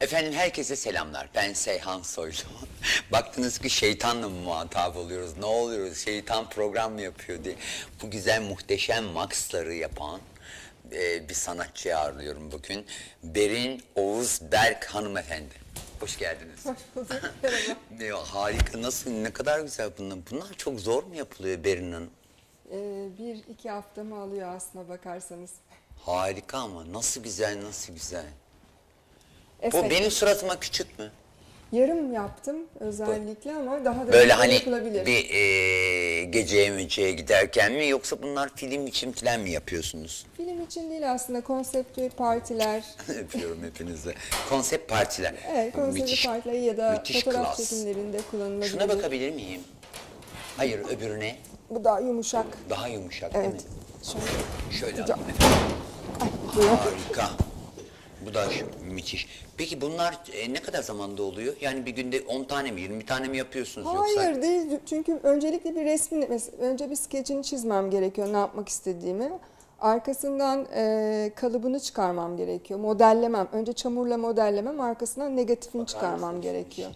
Efendim herkese selamlar. Ben Seyhan Soylu. Baktınız ki şeytanla mı muhatap oluyoruz? Ne oluyoruz? Şeytan program mı yapıyor diye. Bu güzel muhteşem maxları yapan e, bir sanatçıyı ağırlıyorum bugün. Berin Oğuz Berk hanımefendi. Hoş geldiniz. Hoş bulduk. Merhaba. Ne, harika nasıl ne kadar güzel bunlar. Bunlar çok zor mu yapılıyor Berin Hanım? Ee, bir iki haftamı alıyor aslına bakarsanız. Harika ama nasıl güzel nasıl güzel. Bu Efekt. benim suratıma küçük mü? Yarım yaptım özellikle ama daha da Böyle güzel hani yapılabilir. bir e, geceye müceye giderken mi yoksa bunlar film için falan mı yapıyorsunuz? Film için değil aslında konseptli partiler, Öpüyorum hepinizi. Konsept partiler. evet konseptli Müthiş- partiler ya da müthiş fotoğraf klas. çekimlerinde kullanılabilir. Şuna bakabilir miyim? Hayır öbürüne Bu daha yumuşak. daha yumuşak değil mi? Evet. Şöyle. Şöyle Hocam. alayım efendim. Harika. Bu da müthiş. Peki bunlar e, ne kadar zamanda oluyor? Yani bir günde 10 tane mi 20 tane mi yapıyorsunuz yoksa? Hayır değil çünkü öncelikle bir resmini, mes- önce bir skecini çizmem gerekiyor ne yapmak istediğimi. Arkasından e, kalıbını çıkarmam gerekiyor. Modellemem. Önce çamurla modellemem, arkasından negatifini çıkarmam gerekiyor.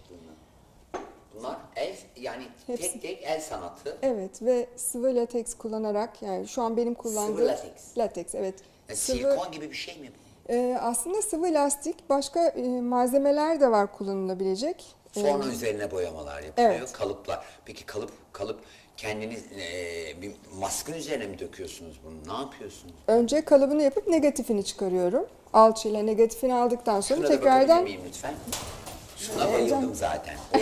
Bunlar el yani Hepsi. tek tek el sanatı. Evet ve sıvı lateks kullanarak yani şu an benim kullandığım lateks. lateks, evet. Yani Sıvı, silikon gibi bir şey mi? bu? E, aslında sıvı lastik başka e, malzemeler de var kullanılabilecek. Sonra üzerine boyamalar yapılıyor, Evet. kalıplar. Peki kalıp kalıp kendiniz e, bir maskın üzerine mi döküyorsunuz bunu? Ne yapıyorsunuz? önce kalıbını yapıp negatifini çıkarıyorum. Alçıyla negatifini aldıktan sonra Şuna da tekrardan miyim lütfen? Şuna bayıldım zaten. O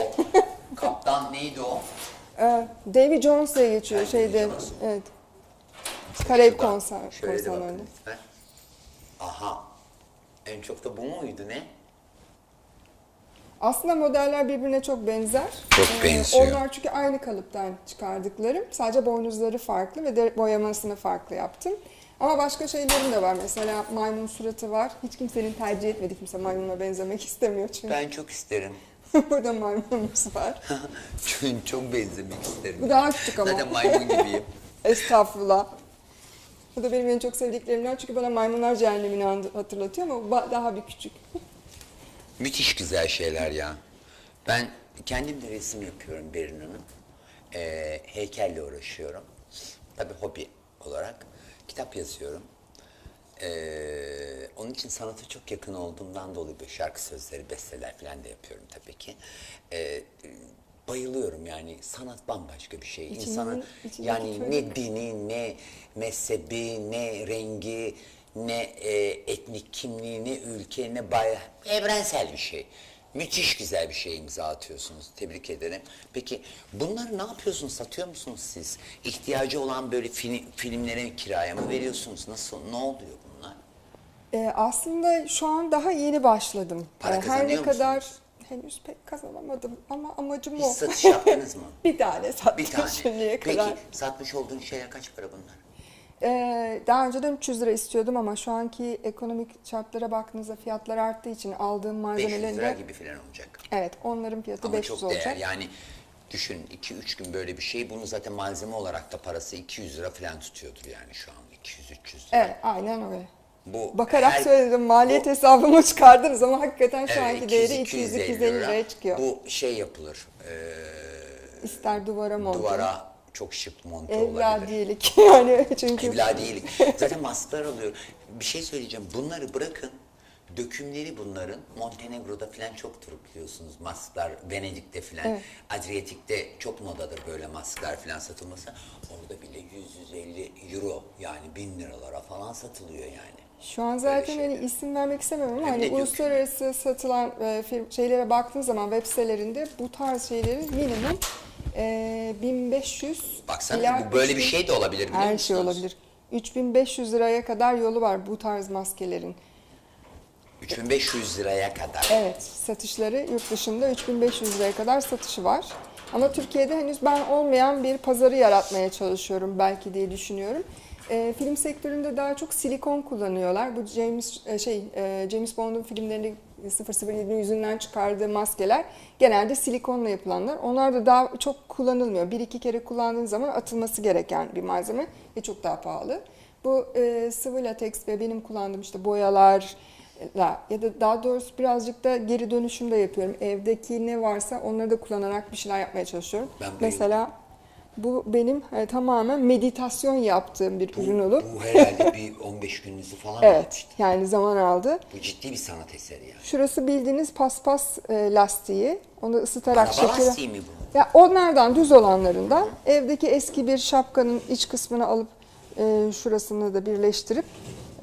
kaptan neydi o? Ee, Davy Jones diye geçiyor Davy şeyde. Jones. Evet. Karayip konser, Şöyle de bakın konserlerinde. lütfen. Aha. En çok da bu muydu ne? Aslında modeller birbirine çok benzer. Ee, Çok benziyor. Onlar çünkü aynı kalıptan çıkardıklarım. Sadece boynuzları farklı ve de boyamasını farklı yaptım. Ama başka şeylerim de var. Mesela maymun suratı var. Hiç kimsenin tercih etmediği kimse maymuna benzemek istemiyor çünkü. Ben çok isterim. Burada maymunumuz var. Çünkü çok benzemek isterim. Bu daha küçük ama. Zaten maymun gibiyim. Estağfurullah. Bu da benim en çok sevdiklerimden çünkü bana maymunlar cehennemini hatırlatıyor ama daha bir küçük. Müthiş güzel şeyler ya. Ben kendim de resim yapıyorum Berin Hanım. Ee, heykelle uğraşıyorum. Tabii hobi olarak. Kitap yazıyorum. Ee, onun için sanata çok yakın olduğumdan dolayı böyle şarkı sözleri, besteler falan da yapıyorum tabii ki. Ee, bayılıyorum yani sanat bambaşka bir şey. İçinin- İnsanın yani ne dini, ne mezhebi, ne rengi, ne e, etnik kimliği, ne ülke, ne bayrak. Evrensel bir şey. Müthiş güzel bir şey imza atıyorsunuz. Tebrik ederim. Peki bunları ne yapıyorsunuz? Satıyor musunuz siz? İhtiyacı olan böyle film, filmlere kiraya mı veriyorsunuz? Nasıl? Ne oluyor bunlar? Ee, aslında şu an daha yeni başladım. Para Ee, Her ne kadar musunuz? Henüz pek kazanamadım ama amacım Hiç o. satış yaptınız mı? bir tane sattım Bir tane. şimdiye Peki kadar. satmış olduğun şeyler kaç para bunlar? Ee, daha önceden 300 lira istiyordum ama şu anki ekonomik şartlara baktığınızda fiyatlar arttığı için aldığım 500 malzemelerin lira de gibi falan olacak. evet onların fiyatı Ama 500 çok değer. olacak. Yani düşün 2-3 gün böyle bir şey. Bunu zaten malzeme olarak da parası 200 lira falan tutuyordur yani şu an 200-300 lira. Evet aynen öyle. Bu Bakarak her- söyledim maliyet bu- hesabımı çıkardınız ama hakikaten şu Evet, anki değeri 200, 200-250 250 liraya çıkıyor. Bu şey yapılır. eee, İster duvara monte. duvara çok şık monte olabilir. Evladiyelik yani çünkü Evladiyelik. Zaten masklar alıyor. Bir şey söyleyeceğim. Bunları bırakın. Dökümleri bunların Montenegro'da falan çoktur biliyorsunuz. Masklar Venedik'te falan. Evet. Adriyatik'te çok modadır böyle masklar falan satılması. Orada bile 100-150 euro yani 1000 liralara falan satılıyor yani. Şu an zaten Böyle hani isim vermek istemiyorum ama hani döküm. uluslararası satılan e, film, şeylere baktığın zaman web sitelerinde bu tarz şeylerin minimum e, 1500 Baksana ila bu böyle bir 3000 şey de olabilir biliyor Her şey musunuz? olabilir. 3500 liraya kadar yolu var bu tarz maskelerin. 3500 liraya kadar. Evet, satışları yurt dışında 3500 liraya kadar satışı var. Ama Türkiye'de henüz ben olmayan bir pazarı yaratmaya çalışıyorum belki diye düşünüyorum. Ee, film sektöründe daha çok silikon kullanıyorlar. Bu James e, şey e, James Bond'un filmlerinde 007 yüzünden çıkardığı maskeler genelde silikonla yapılanlar. Onlar da daha çok kullanılmıyor. Bir iki kere kullandığın zaman atılması gereken bir malzeme ve çok daha pahalı. Bu e, sıvı lateks ve benim kullandığım işte boyalar, ya da daha doğrusu birazcık da geri dönüşüm de yapıyorum. Evdeki ne varsa onları da kullanarak bir şeyler yapmaya çalışıyorum. Ben. Mesela bu benim e, tamamen meditasyon yaptığım bir Bu, ürün olur. bu herhalde bir 15 gününüzü falan Evet, almıştı. yani zaman aldı. Bu ciddi bir sanat eseri yani. Şurası bildiğiniz paspas e, lastiği. Onu ısıtarak Araba şekeri... lastiği mi bu? Ya onlardan düz olanlarından evdeki eski bir şapkanın iç kısmını alıp e, şurasını da birleştirip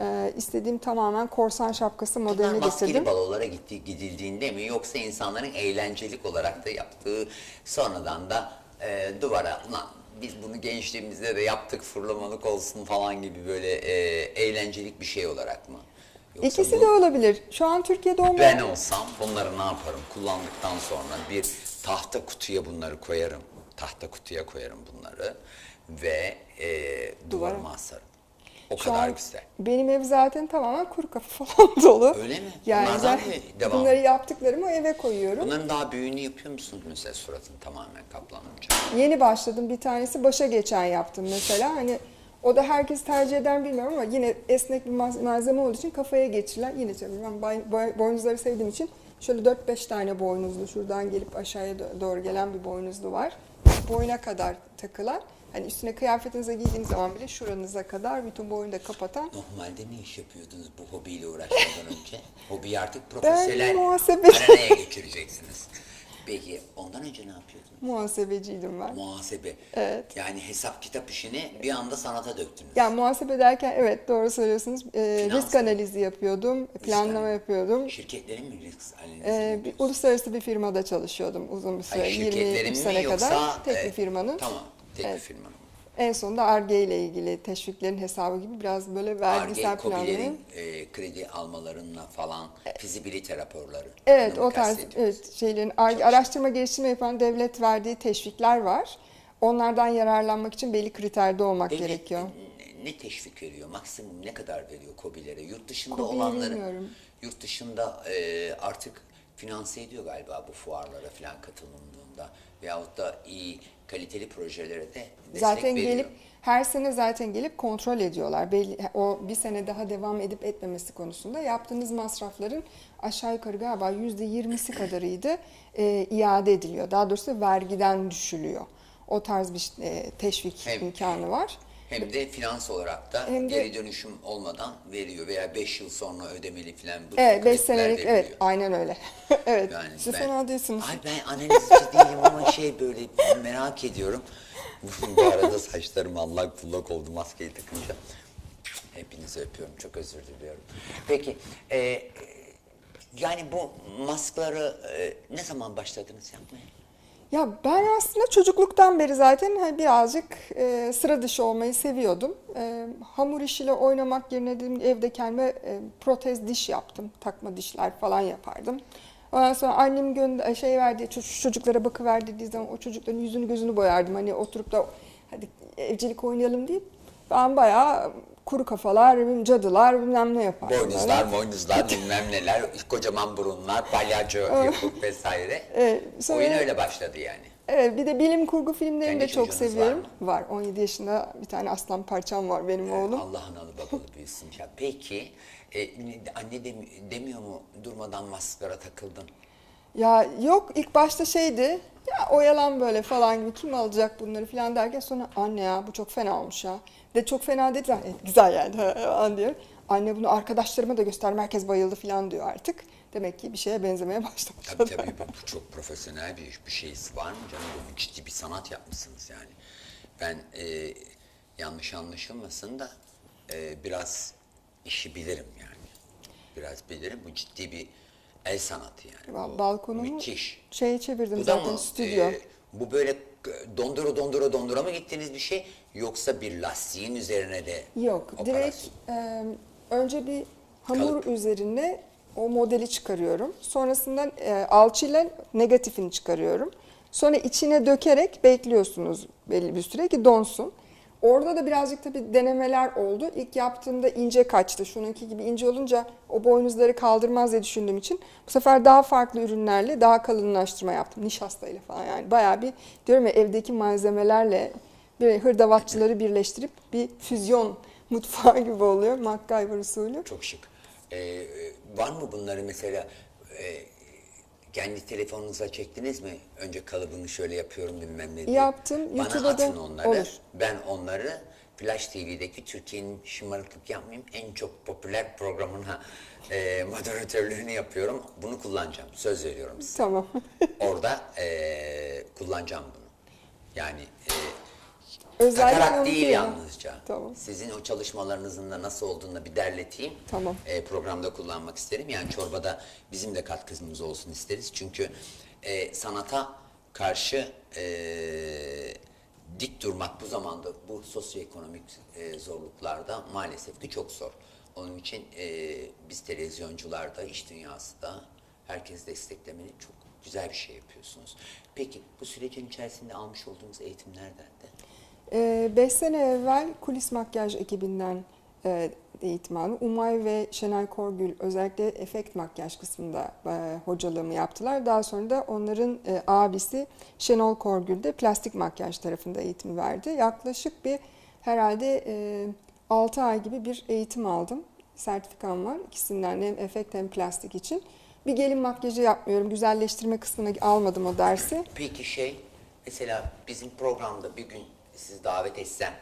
e, istediğim tamamen korsan şapkası Bunlar modeline maskeli getirdim. balolara gitti, gidildiğinde mi yoksa insanların eğlencelik olarak da yaptığı sonradan da e, duvara lan biz bunu gençliğimizde de yaptık fırlamalık olsun falan gibi böyle e, eğlencelik bir şey olarak mı? Yoksa İkisi bu- de olabilir. Şu an Türkiye'de olmayan... Ben olsam bunları ne yaparım? Kullandıktan sonra bir tahta kutuya bunları koyarım. Tahta kutuya koyarım bunları ve e, duvarıma asarım. O Şu kadar güzel. Benim ev zaten tamamen kuru kafa falan dolu. Öyle mi? Yani Bunlardan zaten devam? bunları yaptıklarımı eve koyuyorum. Bunların daha büyüğünü yapıyor musunuz mesela suratın tamamen kaplanınca? Yeni başladım bir tanesi başa geçen yaptım mesela. Hani o da herkes tercih eder mi bilmiyorum ama yine esnek bir malzeme olduğu için kafaya geçirilen yine tabii ben boynuzları sevdiğim için şöyle 4-5 tane boynuzlu şuradan gelip aşağıya do- doğru gelen bir boynuzlu var. Boyuna kadar takılan. Hani üstüne kıyafetinize giydiğiniz zaman bile şuranıza kadar bütün boyunu da kapatan. Normalde ne iş yapıyordunuz bu hobiyle uğraşmadan önce? Hobiyi artık profesyonel muhasebe- arenaya geçireceksiniz. Peki ondan önce ne yapıyordunuz? Muhasebeciydim ben. Muhasebe. Evet. Yani hesap kitap işini bir anda sanata döktünüz. Yani muhasebe derken evet doğru söylüyorsunuz. Finans. risk analizi yapıyordum, planlama analizi. yapıyordum. Şirketlerin mi risk analizi Ee, bir uluslararası bir firmada çalışıyordum uzun bir süre. Hayır, şirketlerin 23 mi sene yoksa, kadar tek bir e, firmanın. Tamam, tek Evet. En sonunda ARGE ile ilgili teşviklerin hesabı gibi biraz böyle vergisel. COBİ'lerin e, kredi almalarınla falan fizibilite raporları. Evet o tarz evet, şeylerin ARGE, araştırma geliştirme yapan devlet verdiği teşvikler var. Onlardan yararlanmak için belli kriterde olmak Devlet gerekiyor. Ne, ne teşvik veriyor? Maksimum ne kadar veriyor COBİ'lere? Yurt dışında KOBİ'yi olanları, bilmiyorum. yurt dışında e, artık finanse ediyor galiba bu fuarlara falan katılındığında. Veyahut da iyi kaliteli projelere de destek Zaten veriyor. gelip her sene zaten gelip kontrol ediyorlar. Belli, o bir sene daha devam edip etmemesi konusunda yaptığınız masrafların aşağı yukarı galiba yüzde yirmisi kadarıydı e, iade ediliyor. Daha doğrusu vergiden düşülüyor. O tarz bir e, teşvik Hem- imkanı var. Hem de finans olarak da Hem de- geri dönüşüm olmadan veriyor veya 5 yıl sonra ödemeli falan bu Evet 5 krediler senelik veriliyor. evet aynen öyle. evet. Siz fena değilsiniz. Ay ben analizci değilim ama şey böyle merak ediyorum. Bu arada saçlarım allak bullak oldu maskeyi takınca. Hepinizi öpüyorum. Çok özür diliyorum. Peki e, e, yani bu maskları e, ne zaman başladınız yapmaya? Ya ben aslında çocukluktan beri zaten hani birazcık e, sıra dışı olmayı seviyordum. E, hamur işiyle oynamak yerine dedim evde kendime e, protez diş yaptım. Takma dişler falan yapardım. Ondan sonra annem gönder şey verdi ço- çocuklara bakıver dediği zaman o çocukların yüzünü gözünü boyardım. Hani oturup da hadi evcilik oynayalım deyip ben bayağı kuru kafalar, cadılar bilmem ne yapardım. Boynuzlar, boynuzlar, bilmem neler, kocaman burunlar, palyaço yapıp vesaire. Evet, sonra- Oyun öyle başladı yani. Evet bir de bilim kurgu filmlerini Kendi de çok seviyorum. var Var, 17 yaşında bir tane aslan parçam var benim oğlum. Allah analı babalı büyüsün. Ya peki e, anne dem- demiyor mu durmadan maskara takıldın? Ya yok ilk başta şeydi ya oyalan böyle falan gibi kim alacak bunları falan derken sonra anne ya bu çok fena olmuş ya. De çok fena dedi "Evet, güzel yani an diyor. Anne bunu arkadaşlarıma da göster herkes bayıldı falan diyor artık. Demek ki bir şeye benzemeye başlamış. Tabii tabii bu, bu çok profesyonel bir bir şey var mı canım? Bu ciddi bir sanat yapmışsınız yani. Ben e, yanlış anlaşılmasın da e, biraz işi bilirim yani. Biraz bilirim. Bu ciddi bir el sanatı yani. Ba- Bu balkonumu müthiş. Şeye çevirdim Bu da zaten mı? stüdyo. e, bu böyle dondura dondura dondura mı gittiğiniz bir şey yoksa bir lastiğin üzerine de Yok, operasyon? direkt e, önce bir hamur Kalıp. üzerine o modeli çıkarıyorum. Sonrasında e, alçıyla negatifini çıkarıyorum. Sonra içine dökerek bekliyorsunuz belli bir süre ki donsun. Orada da birazcık tabii denemeler oldu. İlk yaptığımda ince kaçtı. Şununki gibi ince olunca o boynuzları kaldırmaz diye düşündüğüm için bu sefer daha farklı ürünlerle daha kalınlaştırma yaptım. Nişastayla falan yani bayağı bir diyorum ya evdeki malzemelerle bir hırdavatçıları birleştirip bir füzyon mutfağı gibi oluyor. MacGyver usulü. Çok şık. Ee, var mı bunları mesela e, kendi telefonunuza çektiniz mi? Önce kalıbını şöyle yapıyorum bilmem ne diye. Yaptım. Bana YouTube'a da atın onları. olur. Ben onları Flash TV'deki Türkiye'nin şımarıklık yapmayayım en çok popüler programına e, moderatörlüğünü yapıyorum. Bunu kullanacağım. Söz veriyorum size. Tamam. Orada e, kullanacağım bunu. Yani e, Özellikle takarak değil yalnızca. Tamam. Sizin o çalışmalarınızın da nasıl olduğunu bir derleteyim. Tamam. E, programda kullanmak isterim. Yani çorbada bizim de katkımız olsun isteriz. Çünkü e, sanata karşı e, dik durmak bu zamanda bu sosyoekonomik e, zorluklarda maalesef ki çok zor. Onun için e, biz televizyoncular da, iş dünyası da herkes desteklemeli. Çok güzel bir şey yapıyorsunuz. Peki bu sürecin içerisinde almış olduğunuz eğitimlerden de 5 sene evvel kulis makyaj ekibinden e, eğitim aldım. Umay ve Şenay Korgül özellikle efekt makyaj kısmında e, hocalığımı yaptılar. Daha sonra da onların e, abisi Şenol Korgül de plastik makyaj tarafında eğitim verdi. Yaklaşık bir herhalde e, 6 ay gibi bir eğitim aldım. Sertifikam var ikisinden hem efekt hem plastik için. Bir gelin makyajı yapmıyorum. Güzelleştirme kısmına almadım o dersi. Peki şey, mesela bizim programda bir gün sizi davet etsem,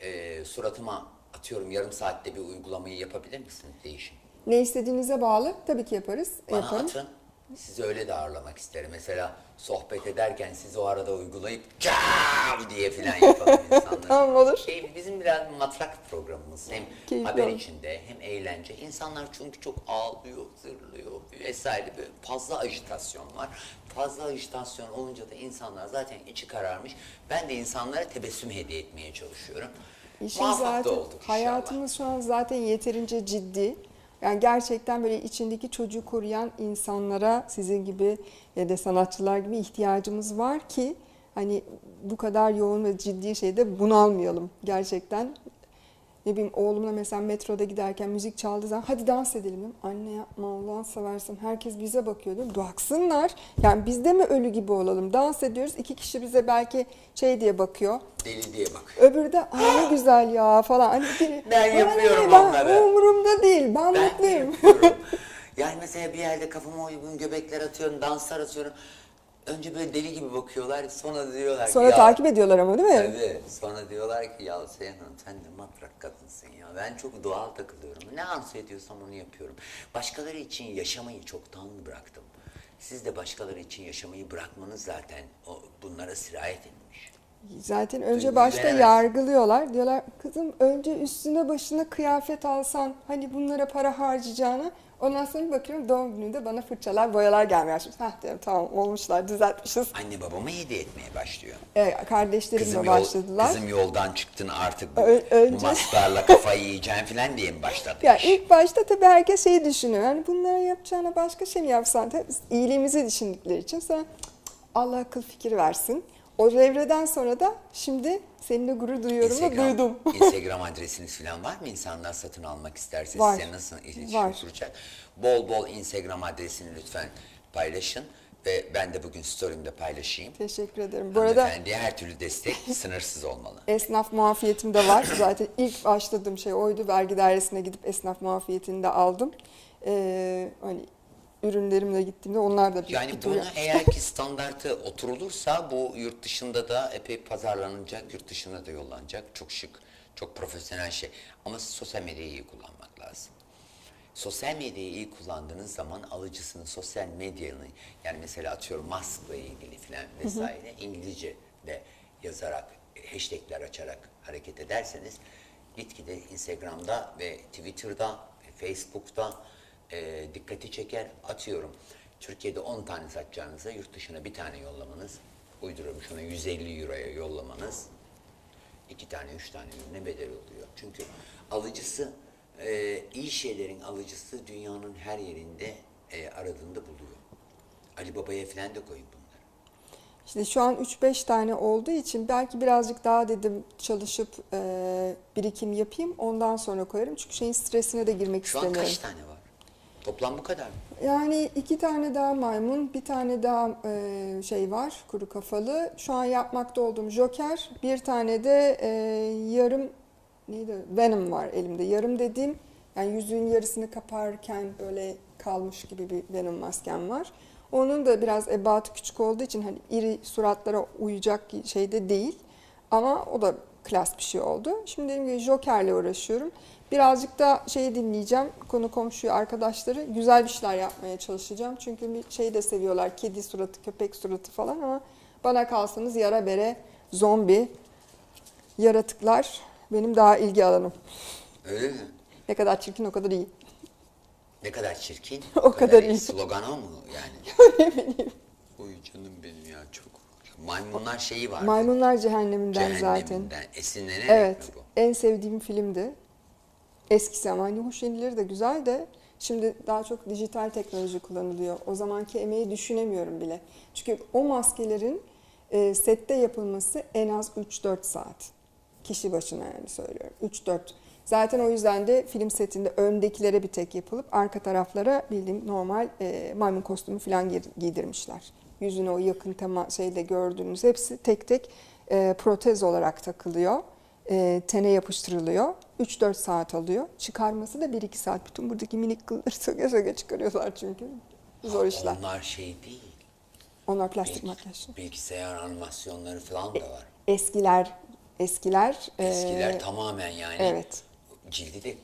e, suratıma atıyorum yarım saatte bir uygulamayı yapabilir misiniz değişim? Ne istediğinize bağlı. Tabii ki yaparız. Bana yaparım. atın, sizi öyle de ağırlamak isterim. Mesela sohbet ederken sizi o arada uygulayıp cav diye falan yapalım insanlara. Tamam, olur. Şey, bizim biraz matrak programımız. Hem Keyifli haber olur. içinde hem eğlence. İnsanlar çünkü çok ağlıyor, zırlıyor vesaire. Böyle fazla ajitasyon var. Fazla ajitasyon olunca da insanlar zaten içi kararmış. Ben de insanlara tebessüm hediye etmeye çalışıyorum. İşin Muvaffak da zaten olduk inşallah. hayatımız şu an zaten yeterince ciddi. Yani gerçekten böyle içindeki çocuğu koruyan insanlara sizin gibi ya da sanatçılar gibi ihtiyacımız var ki hani bu kadar yoğun ve ciddi şeyde bunalmayalım gerçekten. Ne bileyim oğlumla mesela metroda giderken müzik çaldığı zaman hadi dans edelim dedim. Anne yapma Allah'ını seversen herkes bize bakıyor dedim. Baksınlar. Yani biz de mi ölü gibi olalım? Dans ediyoruz. iki kişi bize belki şey diye bakıyor. Deli diye bakıyor. Öbürü de ay ne güzel ya falan. Hani Ben yapıyorum ben, onları. Umurumda değil. Ben, Ben mutluyum. Yani mesela bir yerde kafama uygun göbekler atıyorum, danslar atıyorum. Önce böyle deli gibi bakıyorlar, sonra diyorlar ki Sonra ya, takip ediyorlar ama değil mi? Evet, sonra diyorlar ki ya Seyhan Hanım sen de matrak kadınsın ya. Ben çok doğal takılıyorum. Ne arzu ediyorsam onu yapıyorum. Başkaları için yaşamayı çoktan bıraktım. Siz de başkaları için yaşamayı bırakmanız zaten o, bunlara sirayet etmiş. Zaten önce Duyguyu başta veremez. yargılıyorlar. Diyorlar kızım önce üstüne başına kıyafet alsan hani bunlara para harcayacağına. Ondan sonra bir bakıyorum doğum gününde bana fırçalar, boyalar gelmeye başlamış. Hah diyorum tamam olmuşlar, düzeltmişiz. Anne babama hediye etmeye başlıyor. Ee, kardeşlerim Kızım, yol, başladılar. kızım yoldan çıktın artık bu, Ö- önce- bu kafayı yiyeceksin falan diye mi başladı Ya iş? ilk başta tabii herkes şeyi düşünüyor. Yani bunlara yapacağına başka şey mi yapsan? Tabii iyiliğimizi düşündükleri için sonra "Cık, cık, Allah akıl fikir versin. O evreden sonra da şimdi seninle gurur duyuyorum ve duydum. Instagram adresiniz falan var mı? İnsanlar satın almak isterse Var. size nasıl iletişim Var. kuracak? Bol bol Instagram adresini lütfen paylaşın. Ve ben de bugün story'imde paylaşayım. Teşekkür ederim. Bu arada Hanımefendiye her türlü destek sınırsız olmalı. esnaf muafiyetim de var. Zaten ilk başladığım şey oydu. Vergi dairesine gidip esnaf muafiyetini de aldım. Ee, hani ürünlerimle gittiğimde onlar da bir Yani bunu eğer ki standartı oturulursa bu yurt dışında da epey pazarlanacak, yurt dışına da yollanacak. Çok şık, çok profesyonel şey. Ama sosyal medyayı iyi kullanmak lazım. Sosyal medyayı iyi kullandığınız zaman alıcısının sosyal medyanın yani mesela atıyorum maskla ilgili falan vesaire İngilizce de yazarak hashtagler açarak hareket ederseniz gitgide Instagram'da ve Twitter'da ve Facebook'ta e, dikkati çeker atıyorum. Türkiye'de 10 tane satacağınıza yurt dışına bir tane yollamanız uyduruyorum şuna 150 euroya yollamanız iki tane, üç tane ürüne bedel oluyor. Çünkü alıcısı, e, iyi şeylerin alıcısı dünyanın her yerinde e, aradığında buluyor. Ali Baba'ya falan da koyun bunları. İşte şu an 3-5 tane olduğu için belki birazcık daha dedim çalışıp e, birikim yapayım ondan sonra koyarım. Çünkü şeyin stresine de girmek Şu an istemiyorum. kaç tane var? Toplam bu kadar mı? Yani iki tane daha maymun, bir tane daha e, şey var kuru kafalı. Şu an yapmakta olduğum Joker, bir tane de e, yarım neydi? Venom var elimde. Yarım dediğim Yani yüzüğün yarısını kaparken böyle kalmış gibi bir Venom maskem var. Onun da biraz ebatı küçük olduğu için hani iri suratlara uyacak şeyde değil. Ama o da klas bir şey oldu. Şimdi dediğim gibi Joker'le uğraşıyorum. Birazcık da şeyi dinleyeceğim. Konu komşuyu, arkadaşları. Güzel bir şeyler yapmaya çalışacağım. Çünkü bir şey de seviyorlar. Kedi suratı, köpek suratı falan ama bana kalsanız yara bere, zombi, yaratıklar benim daha ilgi alanım. Öyle mi? Ne kadar çirkin o kadar iyi. Ne kadar çirkin. O kadar iyi. Slogan o mu yani? Oy canım benim ya çok. Maymunlar şeyi var. Maymunlar Cehenneminden, zaten. Cehenneminden esinlenerek Evet, mi bu? en sevdiğim filmdi. Eskisi ama hani hoş yenileri de güzel de şimdi daha çok dijital teknoloji kullanılıyor. O zamanki emeği düşünemiyorum bile. Çünkü o maskelerin e, sette yapılması en az 3-4 saat. Kişi başına yani söylüyorum. 3-4. Zaten o yüzden de film setinde öndekilere bir tek yapılıp arka taraflara bildiğim normal e, maymun kostümü falan giydirmişler. Yüzüne o yakın tema şeyde gördüğünüz hepsi tek tek e, protez olarak takılıyor. E, tene yapıştırılıyor. 3-4 saat alıyor. Çıkarması da 1-2 saat. Bütün buradaki minik kılları söge söge çıkarıyorlar çünkü. Zor işler. Onlar şey değil. Onlar plastik Bilgi- makyaj. Bilgisayar animasyonları falan da var. Eskiler, eskiler. e, Eskiler tamamen yani evet. cildi de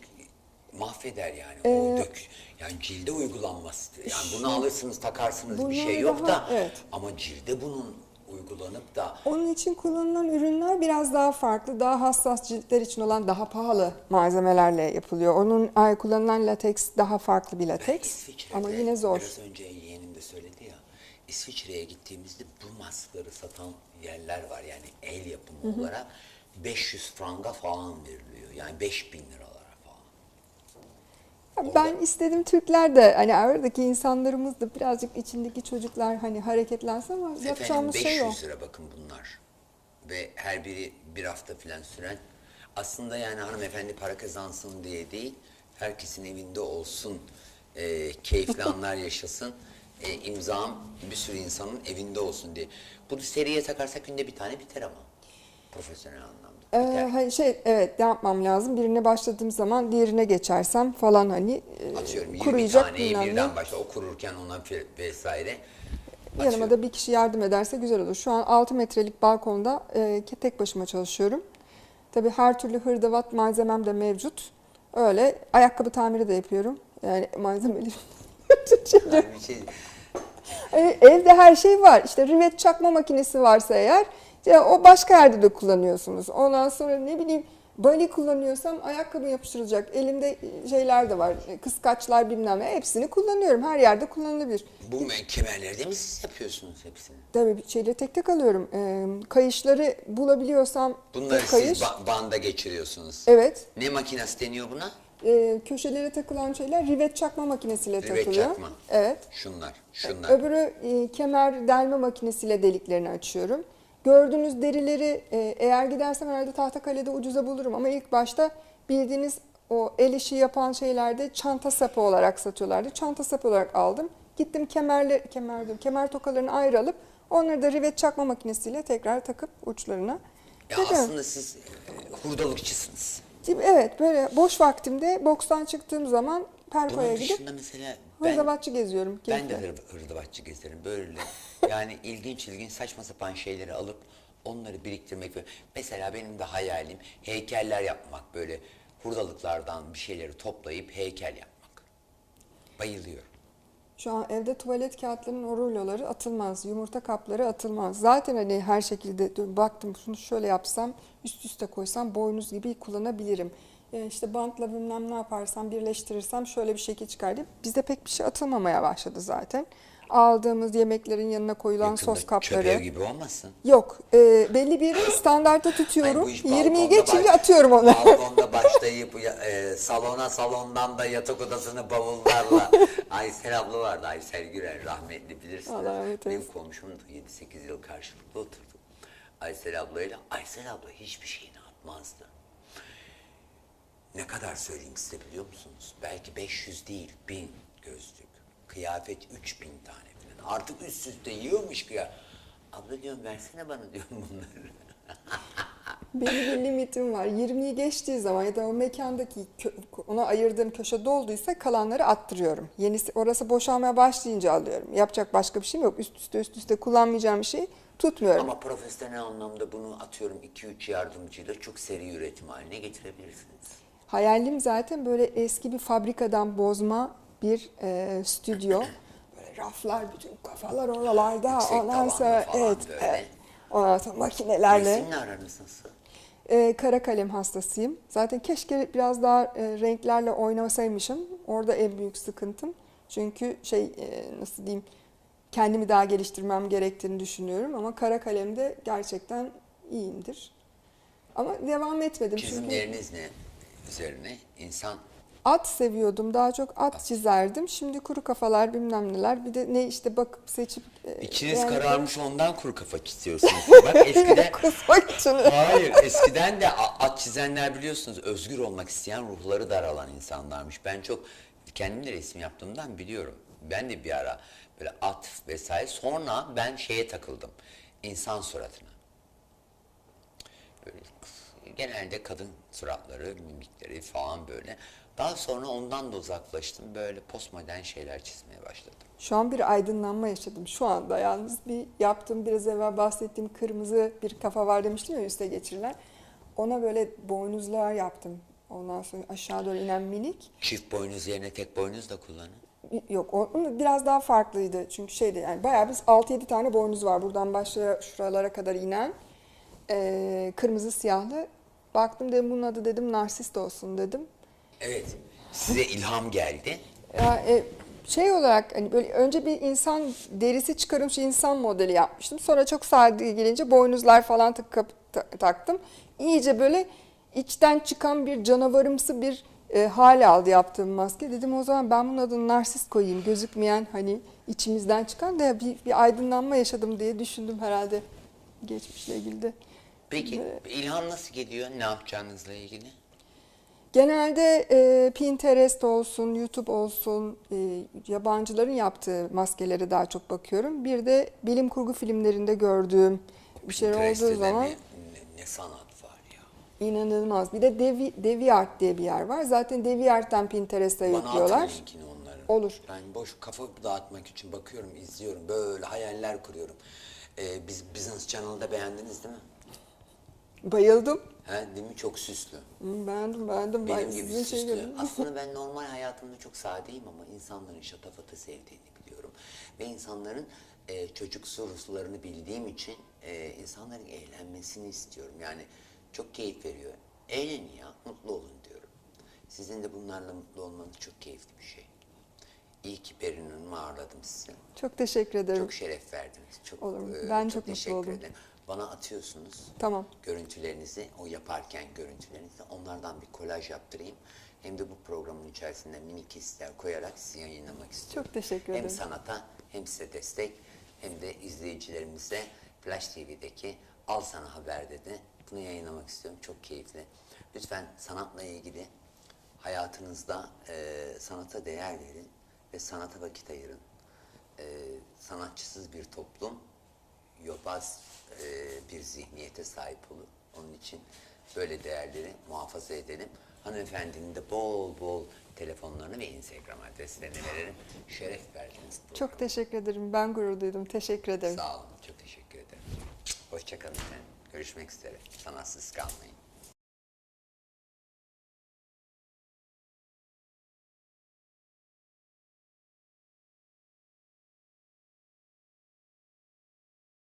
mahveder yani. Ee, o dök yani cilde uygulanması. Yani bunu alırsınız takarsınız bir şey yok daha- da evet. ama cilde bunun uygulanıp da Onun için kullanılan ürünler biraz daha farklı, daha hassas ciltler için olan daha pahalı malzemelerle yapılıyor. Onun ay, kullanılan lateks daha farklı bir lateks ama yine zor. Biraz önce yeğenim de söyledi ya. İsviçre'ye gittiğimizde bu maskları satan yerler var yani el yapımı olarak 500 franga falan veriliyor. Yani 5000 liralara falan. Ben istedim Türkler de hani oradaki insanlarımız da birazcık içindeki çocuklar hani hareketlensin ama Efendim yapacağımız 500 şey o. lira bakın bunlar. Ve her biri bir hafta falan süren. Aslında yani hanımefendi para kazansın diye değil, herkesin evinde olsun, e, keyifli anlar yaşasın. E, imzam bir sürü insanın evinde olsun diye. Bunu seriye takarsak günde bir tane biter ama. Profesyonel anlamda. Ee, hani şey evet ne yapmam lazım? Birine başladığım zaman diğerine geçersem falan hani e, Atıyorum 20 kuruyacak taneyi bilmem ne. birden başla. O kururken ona fe- vesaire. Yanıma da bir kişi yardım ederse güzel olur. Şu an 6 metrelik balkonda e, tek başıma çalışıyorum. Tabii her türlü hırdavat malzemem de mevcut. Öyle ayakkabı tamiri de yapıyorum. Yani malzemelerim. Yani bir şey, E, Evde her şey var. İşte rivet çakma makinesi varsa eğer ya o başka yerde de kullanıyorsunuz. Ondan sonra ne bileyim bali kullanıyorsam ayakkabı yapıştırılacak. Elimde şeyler de var. e, Kıskaçlar bilmem ne. Hepsini kullanıyorum. Her yerde kullanılabilir. bu kemerleri de mi siz yapıyorsunuz hepsini? Tabii bir şeyle tek tek alıyorum. E, kayışları bulabiliyorsam Bunları kayış. siz ba- banda geçiriyorsunuz. Evet. Ne makinesi deniyor buna? E, köşelere takılan şeyler rivet çakma makinesiyle Rivet takılıyor. çakma. Evet. Şunlar, şunlar. Öbürü e, kemer delme makinesiyle deliklerini açıyorum. Gördüğünüz derileri e, eğer gidersem herhalde Tahtakale'de ucuza bulurum ama ilk başta bildiğiniz o el işi yapan şeylerde çanta sapı olarak satıyorlardı. Çanta sapı olarak aldım. Gittim kemerle kemer diyorum, kemer tokalarını ayrı alıp onları da rivet çakma makinesiyle tekrar takıp uçlarına. Ya takıyorum. aslında siz e, hurdalıkçısınız. Evet böyle boş vaktimde bokstan çıktığım zaman Perko'ya Bunun gidip dışında mesela hırdavatçı geziyorum. ben de hır, hırdavatçı gezerim. Böyle yani ilginç ilginç saçma sapan şeyleri alıp onları biriktirmek. ve- Mesela benim de hayalim heykeller yapmak. Böyle hurdalıklardan bir şeyleri toplayıp heykel yapmak. Bayılıyorum. Şu an evde tuvalet kağıtlarının o ruloları atılmaz. Yumurta kapları atılmaz. Zaten hani her şekilde baktım şunu şöyle yapsam üst üste koysam boynuz gibi kullanabilirim. E işte bantla bilmem ne yaparsam birleştirirsem şöyle bir şekil çıkar diye. Bizde pek bir şey atılmamaya başladı zaten. Aldığımız yemeklerin yanına koyulan Yakında sos kapları. Çöp ev gibi olmasın. Yok. e, belli bir standartta Ay, tutuyorum. bu iş 20'yi balkonda geçince baş- atıyorum onu. Balkonda başlayıp e, salona salondan da yatak odasını bavullarla. Aysel abla vardı Aysel Gürer rahmetli bilirsiniz. Allah rahmet Benim eylesin. komşumdu 7-8 yıl karşılıklı oturduk. Aysel ablayla Aysel abla hiçbir şeyini atmazdı. Ne kadar söyleyeyim size biliyor musunuz? Belki 500 değil 1000 gözlük. Kıyafet 3000 tane falan. Artık üst üste yiyormuş ya. Abla diyorum versene bana diyorum bunları. Belli bir limitim var. 20'yi geçtiği zaman ya da o mekandaki ona ayırdığım köşe dolduysa kalanları attırıyorum. Yenisi orası boşalmaya başlayınca alıyorum. Yapacak başka bir şeyim yok. Üst üste üst üste kullanmayacağım bir şey tutmuyorum. Ama profesyonel anlamda bunu atıyorum 2-3 yardımcıyla çok seri üretim haline getirebilirsiniz. Hayalim zaten böyle eski bir fabrikadan bozma bir e, stüdyo. Böyle raflar, bütün kafalar oralarda. Yüksek Ondan sonra evet, böyle. evet. Ondan sonra makinelerle. Resimle aranız nasıl? E, kara kalem hastasıyım. Zaten keşke biraz daha e, renklerle oynasaymışım. Orada en büyük sıkıntım. Çünkü şey e, nasıl diyeyim kendimi daha geliştirmem gerektiğini düşünüyorum ama kara kalemde gerçekten iyiyimdir. Ama devam etmedim çünkü Çizimleriniz ne üzerine? İnsan at seviyordum. Daha çok at çizerdim. Şimdi kuru kafalar bilmem neler. Bir de ne işte bakıp seçip e, içiniz yani- kararmış ondan kuru kafa çiziyorsunuz. Bak eskiden kusmak için. Hayır, eskiden de at çizenler biliyorsunuz özgür olmak isteyen ruhları daralan insanlarmış. Ben çok kendim de resim yaptığımdan biliyorum. Ben de bir ara böyle at vesaire sonra ben şeye takıldım. İnsan suratına. Böyle genelde kadın suratları, mimikleri falan böyle. Daha sonra ondan da uzaklaştım. Böyle postmodern şeyler çizmeye başladım. Şu an bir aydınlanma yaşadım. Şu anda yalnız bir yaptığım biraz evvel bahsettiğim kırmızı bir kafa var demiştim ya üste geçirilen. Ona böyle boynuzlar yaptım. Ondan sonra aşağı doğru inen minik. Çift boynuz yerine tek boynuz da kullanın. Yok o biraz daha farklıydı. Çünkü şeydi yani bayağı biz 6-7 tane boynuz var. Buradan başlıyor şuralara kadar inen. Ee, kırmızı siyahlı. Baktım dedim bunun adı dedim narsist olsun dedim. Evet, size ilham geldi. Ya, e, şey olarak hani böyle önce bir insan derisi çıkarılmış insan modeli yapmıştım. Sonra çok sade gelince boynuzlar falan tık, ta- taktım. İyice böyle içten çıkan bir canavarımsı bir e, hal aldı yaptığım maske. Dedim o zaman ben bunun adını narsist koyayım. Gözükmeyen hani içimizden çıkan da bir, bir aydınlanma yaşadım diye düşündüm herhalde geçmişle ilgili de. Peki ilham nasıl geliyor? Ne yapacağınızla ilgili? Genelde e, Pinterest olsun, YouTube olsun, e, yabancıların yaptığı maskelere daha çok bakıyorum. Bir de bilim kurgu filmlerinde gördüğüm bir Pinterest'te olduğu zaman Ne, ne, ne sanat var ya. inanılmaz. Bir de Devi, DeviArt diye bir yer var. Zaten DeviArt'tan Pinterest'e Bana atın yüklüyorlar. linkini onların. Olur. Ben boş kafa dağıtmak için bakıyorum, izliyorum. Böyle hayaller kuruyorum. Ee, biz Business Channel'da beğendiniz değil mi? Bayıldım. He, değil mi? Çok süslü. Beğendim, beğendim. Benim ben gibi sizin şey süslü. gördüm. Aslında ben normal hayatımda çok sadeyim ama insanların şatafatı sevdiğini biliyorum. Ve insanların e, çocuksu ruhlarını bildiğim için e, insanların eğlenmesini istiyorum. Yani çok keyif veriyor. Eğlenin ya, mutlu olun diyorum. Sizin de bunlarla mutlu olmanız çok keyifli bir şey. İyi ki Berin Hanım'ı ağırladım sizi. Çok teşekkür ederim. Çok şeref verdiniz. Çok, Olur. e, Ben çok mutlu teşekkür oldum. ederim. Bana atıyorsunuz Tamam. görüntülerinizi, o yaparken görüntülerinizi onlardan bir kolaj yaptırayım. Hem de bu programın içerisinde mini kesitler koyarak sizi yayınlamak istiyorum. Çok teşekkür Hem ederim. sanata hem size destek hem de izleyicilerimize Flash TV'deki Al Sana Haber'de de bunu yayınlamak istiyorum. Çok keyifli. Lütfen sanatla ilgili hayatınızda e, sanata değer verin ve sanata vakit ayırın. E, sanatçısız bir toplum yobaz e, bir zihniyete sahip olur. Onun için böyle değerleri muhafaza edelim. Hanımefendinin de bol bol telefonlarını ve Instagram adreslerini verelim. Şeref verdiniz. Çok teşekkür ederim. Ben gurur duydum. Teşekkür ederim. Sağ olun. Çok teşekkür ederim. Hoşçakalın efendim. Görüşmek üzere. Sanatsız kalmayın.